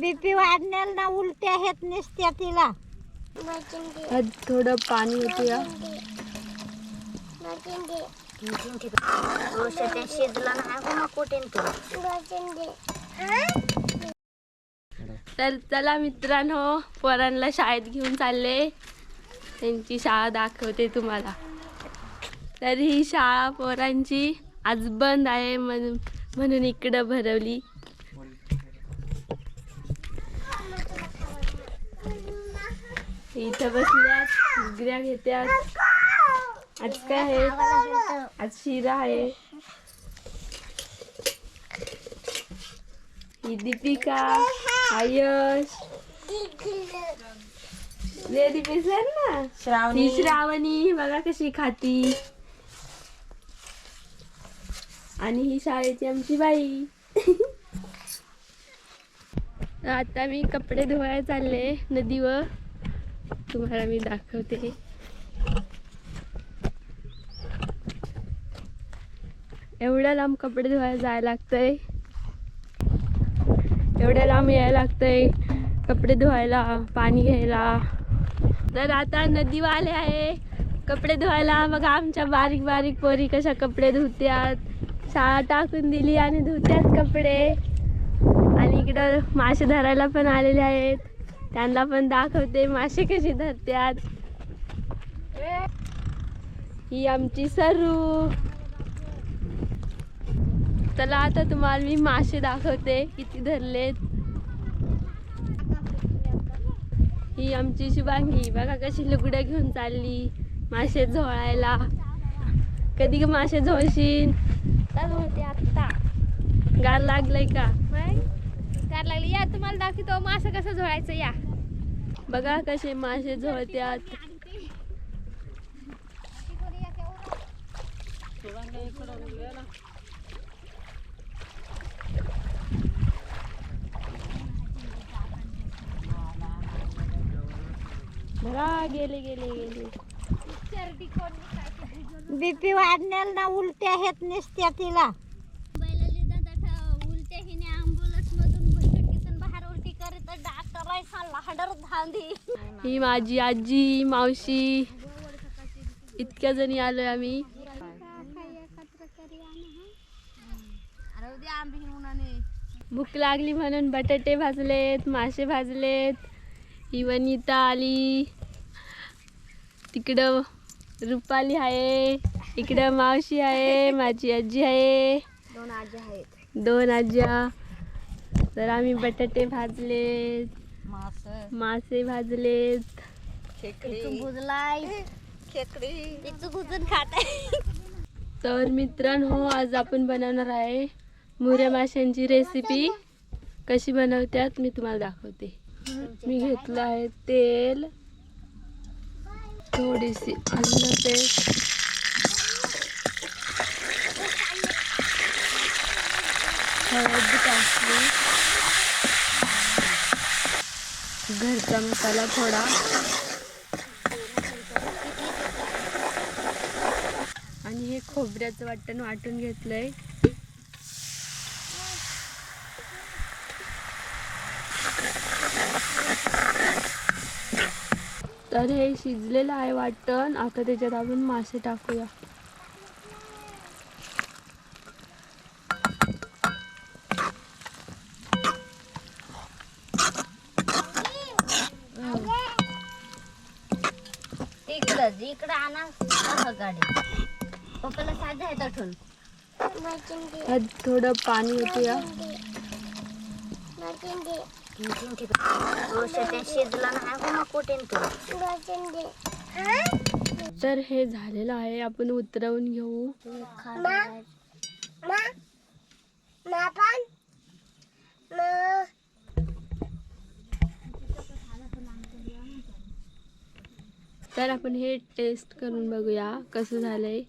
BP वाढण्याला ना उलट्या आहेत नुसत्या तिला. आज थोडं पाणी होते शिजला कुठे तर चला मित्रांनो पोरांना शाळेत घेऊन चालले. त्यांची शाळा दाखवते तुम्हाला. तर ही शाळा पोरांची आज बंद आहे म्हणून म्हणून इकडं भरवली. इथं बसल्यात घुगऱ्या घेत्यात. आज काय आहे? आज शिरा आहे. ही दीपिका आयश रे दीपिका ना. ही श्रावणी बघा कशी खाती. आणि ही शाळेची आमची बाई. आता मी कपडे धुवायला चालले नदीवर. तुम्हाला मी दाखवते. एवढ्या लांब कपडे धुवायला जायला लागतंय. एवढ्या लांब यायला लागतंय. कपडे धुवायला पाणी घ्यायला. तर आता नदीवाले आहे. कपडे धुवायला. मग आमच्या बारीक बारीक पोरी कशा कपडे धुत्यात? शाळा टाकून दिली आणि धुत्यात कपडे. आणि इकडं मासे धरायला पण आलेले आहेत. त्यांना पण दाखवते मासे कशी धरत्यात. ही आमची सरू. चला आता तुम्हाला मी मासे दाखवते किती धरलेत. ही आमची शुभांगी. बघा कशी लुगड्या घेऊन चालली मासे झोळायला. कधी मासे झोळशील? होते आता. गार लागलंय का? गार लागली. या तुम्हाला दाखवतो मासं कसं झोळायचं या. बघा कसे मासे झोळत्यात. गेले गेले गेले. बीपी वाढण्याला ना उलट्या आहेत नुसत्या तिला. ही माझी आजी मावशी इतक्या जणी आलोय आम्ही. भूक लागली म्हणून बटाटे भाजलेत मासे भाजलेत. ही वनिता आली. तिकडं रुपाली आहे इकडं मावशी आहे माझी आजी आहे. दोन आजी आहेत. दोन आज्या. तर आम्ही बटाटे भाजलेत. मास. मासे भाजलेत. भुजलाय खात तर मित्रांनो आज आपण बनवणार आहे मुऱ्या माशांची रेसिपी कशी बनवतात मी तुम्हाला दाखवते. मी घेतलं आहे? तेल. थोडीशी आलं पेस्ट घरचा मसाला थोडा. आणि हे खोबऱ्याचं वाटण वाटून घेतलंय. तर हे शिजलेलं आहे वाटण. आता त्याच्यात आपण मासे टाकूया. इकडं इकडं आणा. सह गाडी. पप्पाला साध्या आहेत आठवण ह्यात थोडं पाणी होते शिजला नाही मग कुठे तर हे झालेलं आहे आपण उतरवून घेऊ. तर आपण हे टेस्ट करून बघूया कसं झालंय.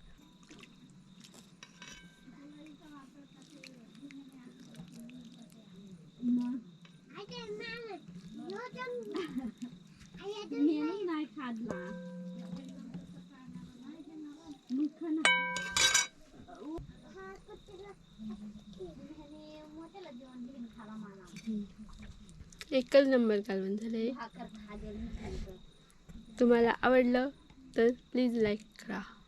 आहे एकच नंबर कालवण झालंय. तुम्हाला आवडलं तर प्लीज लाईक करा.